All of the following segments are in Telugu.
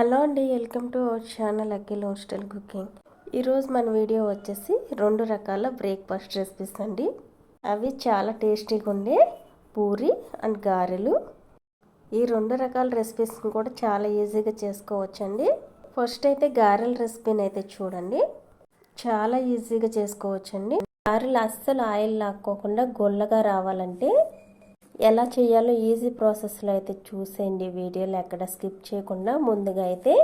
హలో అండి welcome to our channel Akhil hostel cooking. ఈరోజు మన వీడియో వచ్చేసి రెండు రకాల బ్రేక్ఫాస్ట్ రెసిపీస్ అండి. అవి చాలా టేస్టీగా ఉండే పూరి అండ్ గారెలు. ఈ రెండు రకాల రెసిపీస్ని కూడా చాలా ఈజీగా చేసుకోవచ్చండి. ఫస్ట్ అయితే గారెల రెసిపీని అయితే చూడండి. చాలా ఈజీగా చేసుకోవచ్చండి. గారెలు అస్సలు ఆయిల్ లాక్కోకుండా గొల్లగా రావాలంటే ఎలా చేయాలో ఈజీ ప్రాసెస్లో అయితే చూసేయండి. వీడియోలు ఎక్కడ స్కిప్ చేయకుండా ముందుగా అయితే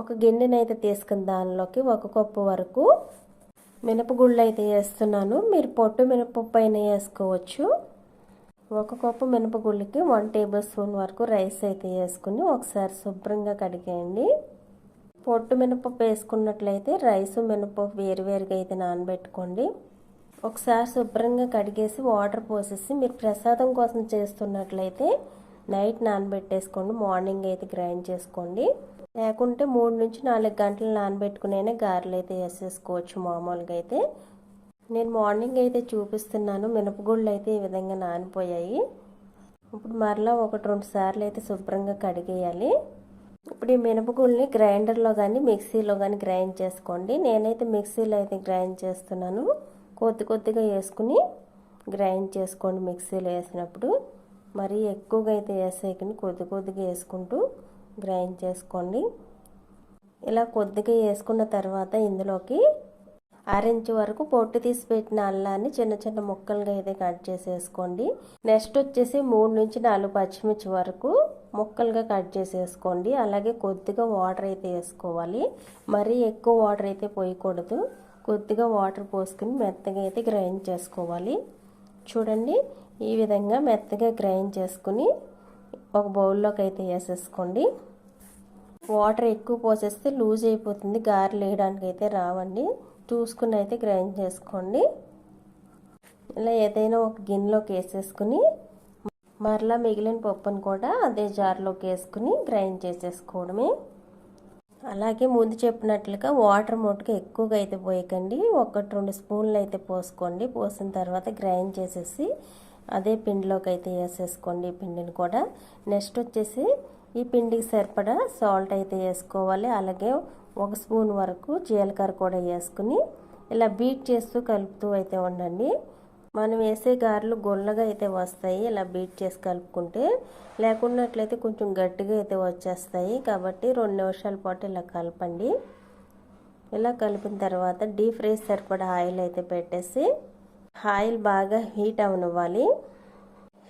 ఒక గిన్నెని అయితే తీసుకుని దానిలోకి ఒక కప్పు వరకు మినపగుళ్ళు అయితే వేస్తున్నాను. మీరు పొట్టు మినపప్పు అయినా వేసుకోవచ్చు. ఒక కప్పు మినపగుళ్ళకి వన్ టేబుల్ స్పూన్ వరకు రైస్ అయితే వేసుకుని ఒకసారి శుభ్రంగా కడిగేయండి. పొట్టు మినపప్పు వేసుకున్నట్లయితే రైసు మినపప్పు వేరువేరుగా అయితే నానబెట్టుకోండి. ఒకసారి శుభ్రంగా కడిగేసి వాటర్ పోసేసి మీరు ప్రసాదం కోసం చేస్తున్నట్లయితే నైట్ నానబెట్టేసుకోండి. మార్నింగ్ అయితే గ్రైండ్ చేసుకోండి. లేకుంటే మూడు నుంచి నాలుగు గంటలు నానబెట్టుకునే గారెలు అయితే వేసేసుకోవచ్చు మామూలుగా అయితే. నేను మార్నింగ్ అయితే చూపిస్తున్నాను. మినపగుళ్ళు అయితే ఈ విధంగా నానిపోయాయి. ఇప్పుడు మరలా ఒకటి రెండు సార్లు అయితే శుభ్రంగా కడిగేయాలి. ఇప్పుడు ఈ మినపగుళ్ళని గ్రైండర్లో కానీ మిక్సీలో కానీ గ్రైండ్ చేసుకోండి. నేనైతే మిక్సీలో అయితే గ్రైండ్ చేస్తున్నాను. కొద్ది కొద్దిగా వేసుకుని గ్రైండ్ చేసుకోండి మిక్సీలో వేసినప్పుడు. మరీ ఎక్కువగా అయితే వేసేయకండి. కొద్ది కొద్దిగా వేసుకుంటూ గ్రైండ్ చేసుకోండి. ఇలా కొద్దిగా వేసుకున్న తర్వాత ఇందులోకి అరెంజ్ వరకు పొట్టు తీసి పెట్టిన అల్లాన్ని చిన్న చిన్న ముక్కలుగా అయితే కట్ చేసేసుకోండి. నెక్స్ట్ వచ్చేసి మూడు నుంచి నాలుగు పచ్చిమిర్చి వరకు ముక్కలుగా కట్ చేసేసుకోండి. అలాగే కొద్దిగా వాటర్ అయితే వేసుకోవాలి. మరీ ఎక్కువ వాటర్ అయితే పోయకూడదు. కొద్దిగా వాటర్ పోసుకుని మెత్తగా అయితే గ్రైండ్ చేసుకోవాలి. చూడండి ఈ విధంగా మెత్తగా గ్రైండ్ చేసుకుని ఒక బౌల్లోకి అయితే వేసేసుకోండి. వాటర్ ఎక్కువ పోసేస్తే లూజ్ అయిపోతుంది గారెలు వేయడానికి అయితే రావండి. చూసుకుని అయితే గ్రైండ్ చేసుకోండి. ఇలా ఏదైనా ఒక గిన్నెలోకి వేసేసుకుని మరలా మిగిలిన పప్పును కూడా అదే జార్లోకి వేసుకుని గ్రైండ్ చేసేసుకోవడమే. అలాగే ముందు చెప్పినట్లుగా వాటర్ మొట్టుగా ఎక్కువగా అయితే పోయకండి. ఒకటి రెండు స్పూన్లు అయితే పోసుకోండి. పోసిన తర్వాత గ్రైండ్ చేసేసి అదే పిండిలోకి అయితే వేసేసుకోండి ఈ పిండిని కూడా. నెక్స్ట్ వచ్చేసి ఈ పిండికి సరిపడా సాల్ట్ అయితే వేసుకోవాలి. అలాగే ఒక స్పూన్ వరకు జీలకర్ర కూడా వేసుకుని ఇలా బీట్ చేస్తూ కలుపుతూ అయితే ఉండండి. మనం వేసే గారెలు గొల్లగా అయితే వస్తాయి. ఇలా బీట్ చేసి కలుపుకుంటే లేకున్నట్లయితే కొంచెం గట్టిగా అయితే వచ్చేస్తాయి. కాబట్టి రెండు నిమిషాల పాటు ఇలా కలపండి. ఇలా కలిపిన తర్వాత డీప్ ఫ్రై సరిపడా ఆయిల్ అయితే పెట్టేసి ఆయిల్ బాగా హీట్ అవనివ్వాలి.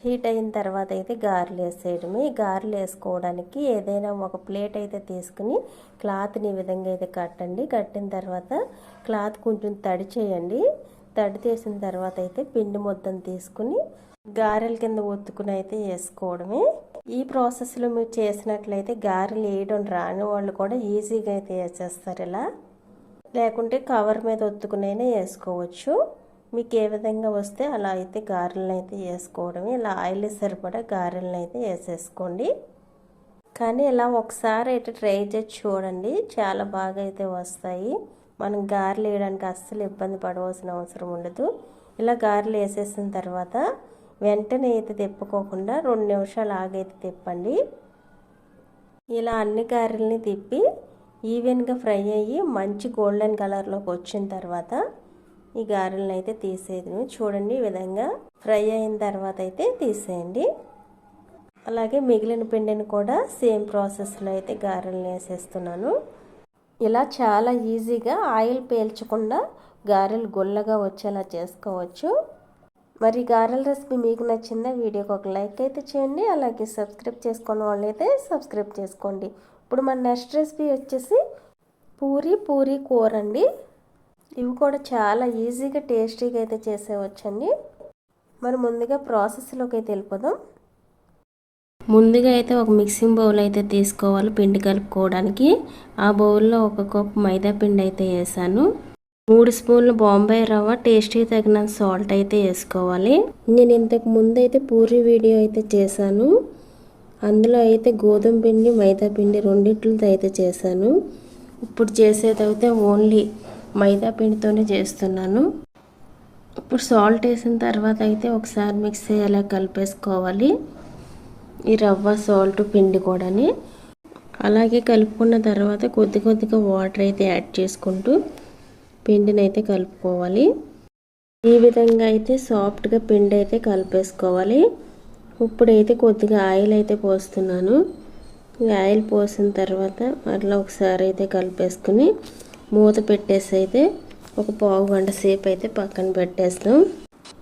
హీట్ అయిన తర్వాత అయితే గారెలు వేసేయడమే. గారెలు వేసుకోవడానికి ఏదైనా ఒక ప్లేట్ అయితే తీసుకుని క్లాత్ని ఈ విధంగా అయితే కట్టండి. కట్టిన తర్వాత క్లాత్ కొంచెం తడి చేయండి. తడి తీసిన తర్వాత అయితే పిండి మొత్తం తీసుకుని గారెల కింద ఒత్తుకుని అయితే వేసుకోవడమే. ఈ ప్రాసెస్లో మీరు చేసినట్లయితే గారెలు వేయడం రాని వాళ్ళు కూడా ఈజీగా అయితే వేసేస్తారు ఇలా. లేకుంటే కవర్ మీద ఒత్తుకునైనా వేసుకోవచ్చు. మీకు ఏ విధంగా వస్తే అలా అయితే గారెలను అయితే వేసుకోవడమే. ఇలా ఆయిల్ సరిపడా గారెలను అయితే వేసేసుకోండి. కానీ ఇలా ఒకసారి అయితే ట్రై చేసి చూడండి. చాలా బాగా అయితే వస్తాయి. మనం గారెలు వేయడానికి అస్సలు ఇబ్బంది పడవలసిన అవసరం ఉండదు. ఇలా గారెలు వేసేసిన తర్వాత వెంటనే అయితే తిప్పుకోకుండా రెండు నిమిషాలు ఆగైతే తిప్పండి. ఇలా అన్ని గారెల్ని తిప్పి ఈవెన్గా ఫ్రై అయ్యి మంచి గోల్డెన్ కలర్లోకి వచ్చిన తర్వాత ఈ గారెలను అయితే తీసేది చూడండి ఈ విధంగా ఫ్రై అయిన తర్వాత అయితే తీసేయండి. అలాగే మిగిలిన పిండిని కూడా సేమ్ ప్రాసెస్లో అయితే గారెలను వేసేస్తున్నాను. ఇలా చాలా ఈజీగా ఆయిల్ పేల్చకుండా గారెలు గుల్లగా వచ్చేలా చేసుకోవచ్చు. మరి గారెల రెసిపీ మీకు నచ్చిందా వీడియోకి ఒక లైక్ అయితే చేయండి. అలాగే సబ్స్క్రైబ్ చేసుకున్న వాళ్ళైతే సబ్స్క్రైబ్ చేసుకోండి. ఇప్పుడు మన నెక్స్ట్ రెసిపీ వచ్చేసి పూరి పూరి కూర అండి. ఇవి కూడా చాలా ఈజీగా టేస్టీగా అయితే చేసేవచ్చండి. మరి ముందుగా ప్రాసెస్లోకి అయితే వెళ్ళిపోదాం. ముందుగా అయితే ఒక మిక్సింగ్ బౌల్ అయితే తీసుకోవాలి పిండి కలుపుకోవడానికి. ఆ బౌల్లో ఒక కప్ మైదా పిండి అయితే వేసాను. మూడు స్పూన్లు బాంబే రవ్వ టేస్ట్కి తగినంత సాల్ట్ అయితే వేసుకోవాలి. నేను ఇంతకు ముందు అయితే పూరి వీడియో అయితే చేశాను. అందులో అయితే గోధుమ పిండి మైదా పిండి రెండిట్లతో అయితే చేశాను. ఇప్పుడు చేసేదైతే ఓన్లీ మైదా పిండితోనే చేస్తున్నాను. ఇప్పుడు సాల్ట్ వేసిన తర్వాత అయితే ఒకసారి మిక్స్ అలా కలిపేసుకోవాలి. ఈ రవ్వ సాల్ట్ పిండి కూడాని. అలాగే కలుపుకున్న తర్వాత కొద్ది కొద్దిగా వాటర్ అయితే యాడ్ చేసుకుంటూ పిండిని అయితే కలుపుకోవాలి. ఈ విధంగా అయితే సాఫ్ట్గా పిండి అయితే కలిపేసుకోవాలి. ఇప్పుడైతే కొద్దిగా ఆయిల్ అయితే పోస్తున్నాను. ఆయిల్ పోసిన తర్వాత అట్లా ఒకసారి అయితే కలిపేసుకుని మూత పెట్టేసి అయితే ఒక పావు గంట సేపు అయితే పక్కన పెట్టేస్తాం.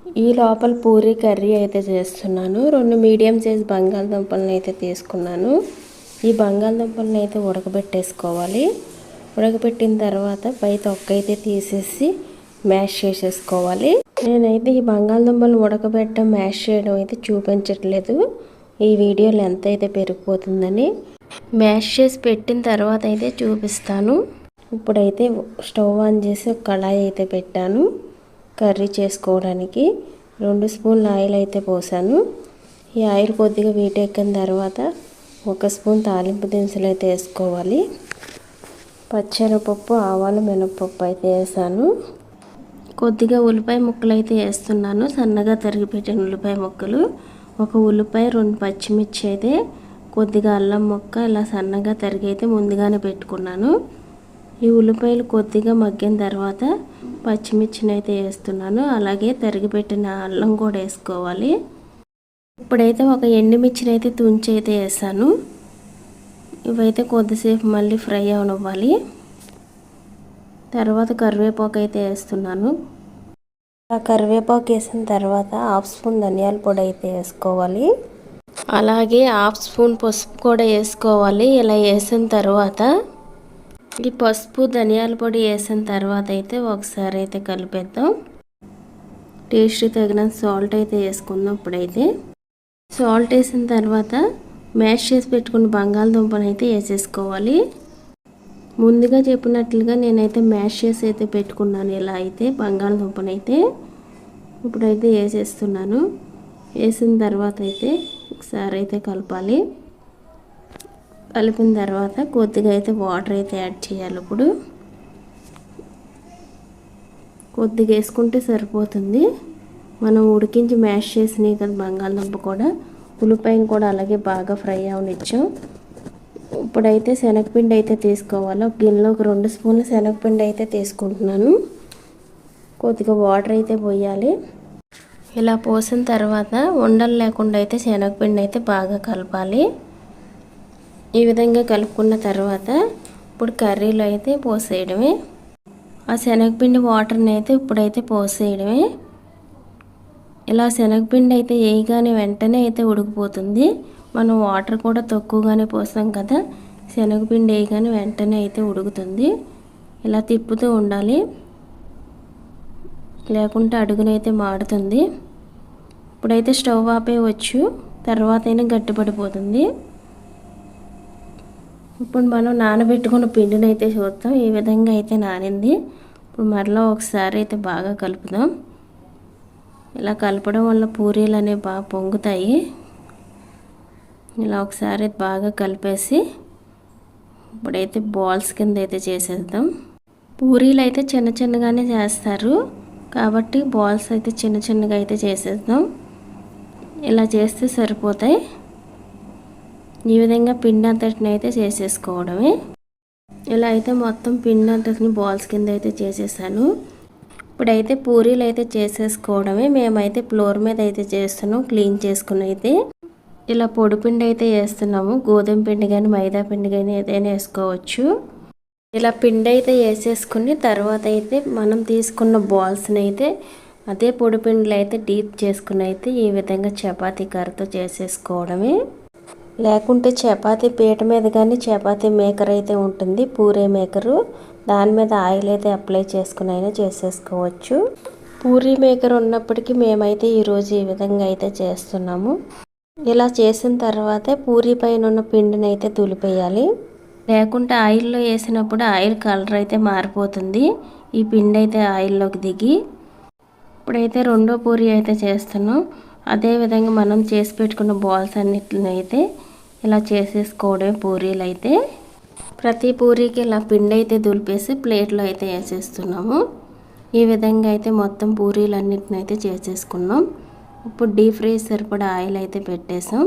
ఈ లోపల పూరి కర్రీ అయితే చేస్తున్నాను. రెండు మీడియం సైజ్ బంగాళదుంపలను అయితే తీసుకున్నాను. ఈ బంగాళదుంపలను అయితే ఉడకబెట్టేసుకోవాలి. ఉడకబెట్టిన తర్వాత పై తొక్క అయితే తీసేసి మ్యాష్ చేసేసుకోవాలి. నేనైతే ఈ బంగాళదుంపలు ఉడకబెట్టడం మ్యాష్ చేయడం అయితే చూపించట్లేదు. ఈ వీడియో లెంత్ అయితే పెరిగిపోతుందని మ్యాష్ చేసి పెట్టిన తర్వాత అయితే చూపిస్తాను. ఇప్పుడైతే స్టవ్ ఆన్ చేసి ఒక కళాయి అయితే పెట్టాను. కర్రీ చేసుకోవడానికి రెండు స్పూన్ల ఆయిల్ అయితే పోసాను. ఈ ఆయిల్ కొద్దిగా వీటెక్కిన తర్వాత ఒక స్పూన్ తాలింపు దినుసులు అయితే వేసుకోవాలి. పచ్చెనపప్పు ఆవాలు మినపప్పు అయితే వేసాను. కొద్దిగా ఉల్లిపాయ ముక్కలు అయితే వేస్తున్నాను. సన్నగా తరిగి పెట్టిన ఉల్లిపాయ ముక్కలు. ఒక ఉల్లిపాయ రెండు పచ్చిమిర్చి అయితే కొద్దిగా అల్లం ముక్క ఇలా సన్నగా తరిగి అయితే ముందుగానే పెట్టుకున్నాను. ఈ ఉల్లిపాయలు కొద్దిగా మగ్గిన తర్వాత పచ్చిమిర్చిని అయితే వేస్తున్నాను. అలాగే తరిగిపెట్టిన అల్లం కూడా వేసుకోవాలి. ఇప్పుడైతే ఒక ఎండుమిర్చిని అయితే తుంచి అయితే వేసాను. ఇవైతే కొద్దిసేపు మళ్ళీ ఫ్రై అవనివ్వాలి. తర్వాత కరివేపాకు అయితే వేస్తున్నాను. ఆ కరివేపాకు వేసిన తర్వాత హాఫ్ స్పూన్ ధనియాల పొడి అయితే వేసుకోవాలి. అలాగే హాఫ్ స్పూన్ పసుపు కూడా వేసుకోవాలి. ఇలా వేసిన తర్వాత ఈ పసుపు ధనియాల పొడి వేసిన తర్వాత అయితే ఒకసారి అయితే కలిపేద్దాం. టేస్ట్ తగిన సాల్ట్ అయితే వేసుకుందాం ఇప్పుడైతే. సాల్ట్ వేసిన తర్వాత మ్యాష్ చేసి పెట్టుకున్న బంగాళదుంపను అయితే వేసేసుకోవాలి. ముందుగా చెప్పినట్లుగా నేనైతే మ్యాష్ చేసి అయితే పెట్టుకున్నాను ఇలా అయితే బంగాళదుంపను అయితే. ఇప్పుడైతే వేసేస్తున్నాను. వేసిన తర్వాత అయితే ఒకసారి అయితే కలపాలి. కలిపిన తర్వాత కొద్దిగా అయితే వాటర్ అయితే యాడ్ చేయాలి ఇప్పుడు. కొద్దిగా వేసుకుంటే సరిపోతుంది. మనం ఉడికించి మ్యాష్ చేసినాయి కదా బంగాళదుంప కూడా. ఉల్లిపాయను కూడా అలాగే బాగా ఫ్రై అవనిచ్చాం. ఇప్పుడైతే శనగపిండి అయితే తీసుకోవాలి. ఒక గిన్నెలోకి రెండు స్పూన్ల శనగపిండి అయితే తీసుకుంటున్నాను. కొద్దిగా వాటర్ అయితే పోయాలి. ఇలా పోసిన తర్వాత ఉండలు లేకుండా అయితే శనగపిండి అయితే బాగా కలపాలి. ఈ విధంగా కలుపుకున్న తర్వాత ఇప్పుడు కర్రీలో అయితే పోసేయడమే. ఆ శనగపిండి వాటర్ని అయితే ఇప్పుడైతే పోసేయడమే. ఇలా శనగపిండి అయితే వేయగానే వెంటనే అయితే ఉడికిపోతుంది. మనం వాటర్ కూడా తక్కువగానే పోసాం కదా. శనగపిండి వేయగానే వెంటనే అయితే ఉడుకుతుంది. ఇలా తిప్పుతూ ఉండాలి. లేకుంటే అడుగునైతే మాడుతుంది. ఇప్పుడైతే స్టవ్ ఆపేయవచ్చు. తర్వాత అయినా గట్టిపడిపోతుంది. ఇప్పుడు మనం నానబెట్టుకున్న పిండిని అయితే చూద్దాం. ఈ విధంగా అయితే నానింది. ఇప్పుడు మరలా ఒకసారి అయితే బాగా కలుపుదాం. ఇలా కలపడం వల్ల పూరీలు అనేవి బాగా పొంగుతాయి. ఇలా ఒకసారి బాగా కలిపేసి ఇప్పుడైతే బాల్స్ కింద అయితే చేసేద్దాం. పూరీలు అయితే చిన్న చిన్నగానే చేస్తారు. కాబట్టి బాల్స్ అయితే చిన్న చిన్నగా అయితే చేసేద్దాం. ఇలా చేస్తే సరిపోతాయి. ఈ విధంగా పిండి అంతటిని అయితే చేసేసుకోవడమే. ఇలా అయితే మొత్తం పిండి అంతటిని బాల్స్ కింద అయితే చేసేసాను. ఇప్పుడైతే పూరీలు అయితే చేసేసుకోవడమే. మేమైతే ఫ్లోర్ మీద అయితే చేస్తున్నాం క్లీన్ చేసుకుని అయితే. ఇలా పొడి పిండి అయితే వేస్తున్నాము. గోధుమ పిండి కానీ మైదా పిండి కానీ ఏదైనా వేసుకోవచ్చు. ఇలా పిండి అయితే వేసేసుకుని తర్వాత అయితే మనం తీసుకున్న బాల్స్ని అయితే అదే పొడి పిండిలో అయితే డీప్ చేసుకుని అయితే ఈ విధంగా చపాతీ కర్రతో చేసేసుకోవడమే. లేకుంటే చపాతీ పీట మీద కానీ చపాతీ మేకర్ అయితే ఉంటుంది పూరే మేకరు. దాని మీద ఆయిల్ అయితే అప్లై చేసుకుని అయినా చేసేసుకోవచ్చు. పూరీ మేకర్ ఉన్నప్పటికీ మేమైతే ఈరోజు ఈ విధంగా అయితే చేస్తున్నాము. ఇలా చేసిన తర్వాతే పూరీ పైన ఉన్న పిండిని అయితే తులిపేయాలి. లేకుంటే ఆయిల్లో వేసినప్పుడు ఆయిల్ కలర్ అయితే మారిపోతుంది. ఈ పిండి అయితే ఆయిల్లోకి దిగి ఇప్పుడైతే రెండో పూరి అయితే చేస్తున్నాం. అదేవిధంగా మనం చేసి పెట్టుకున్న బాల్స్ అన్నిటిని అయితే ఇలా చేసేసుకోవడమే పూరీలు అయితే ప్రతి పూరీకి ఇలా పిండి అయితే దులిపేసి ప్లేట్లో అయితే వేసేస్తున్నాము. ఈ విధంగా అయితే మొత్తం పూరీలు అన్నిటిని అయితే చేసేసుకున్నాం. ఇప్పుడు డీప్ ఫ్రై సరిపడా ఆయిల్ అయితే పెట్టేసాం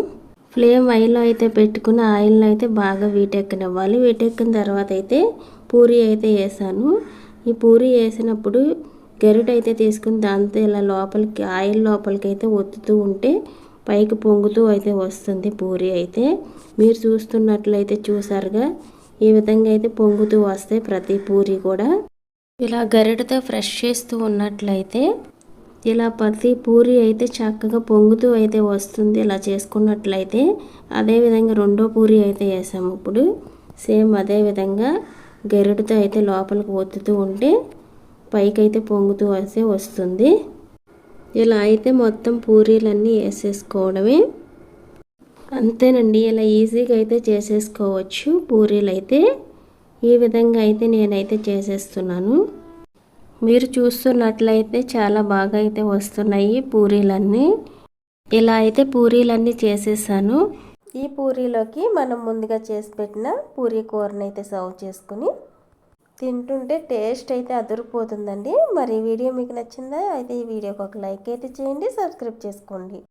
ఫ్లేమ్ ఆయిల్లో అయితే పెట్టుకుని ఆయిల్ని అయితే బాగా వీటెక్కనివ్వాలి. వీటెక్కిన తర్వాత అయితే పూరి అయితే వేసాను. ఈ పూరి వేసినప్పుడు గరిట అయితే తీసుకుని దాంతో ఇలా లోపలికి ఆయిల్ లోపలికి అయితే ఒత్తుతూ ఉంటే పైకి పొంగుతూ అయితే వస్తుంది పూరి అయితే. మీరు చూస్తున్నట్లయితే చూసారుగా ఈ విధంగా అయితే పొంగుతూ వస్తాయి ప్రతి పూరి కూడా. ఇలా గరిటతో ఫ్రెష్ చేస్తూ ఉన్నట్లయితే ఇలా ప్రతి పూరి అయితే చక్కగా పొంగుతూ అయితే వస్తుంది. ఇలా చేసుకున్నట్లయితే అదేవిధంగా రెండో పూరి అయితే వేసాము ఇప్పుడు. సేమ్ అదే విధంగా గరిటతో అయితే లోపలికి ఒత్తుతూ ఉంటే పైకైతే పొంగుతూ వస్తే వస్తుంది. ఇలా అయితే మొత్తం పూరీలన్నీ వేసేసుకోవడమే. అంతేనండి ఇలా ఈజీగా అయితే చేసేసుకోవచ్చు పూరీలు అయితే ఈ విధంగా అయితే నేనైతే చేసేస్తున్నాను. మీరు చూస్తున్నట్లయితే చాలా బాగా అయితే వస్తున్నాయి పూరీలన్నీ. ఇలా అయితే పూరీలన్నీ చేసేసాను. ఈ పూరీలోకి మనం ముందుగా చేసి పెట్టిన పూరీ కూరని అయితే సర్వ్ చేసుకుని తింటుంటే టేస్ట్ అయితే అదిరిపోతుందండి. మరి వీడియో మీకు నచ్చిందా? అయితే ఈ వీడియోకి ఒక లైక్ అయితే చేయండి సబ్స్క్రైబ్ చేసుకోండి.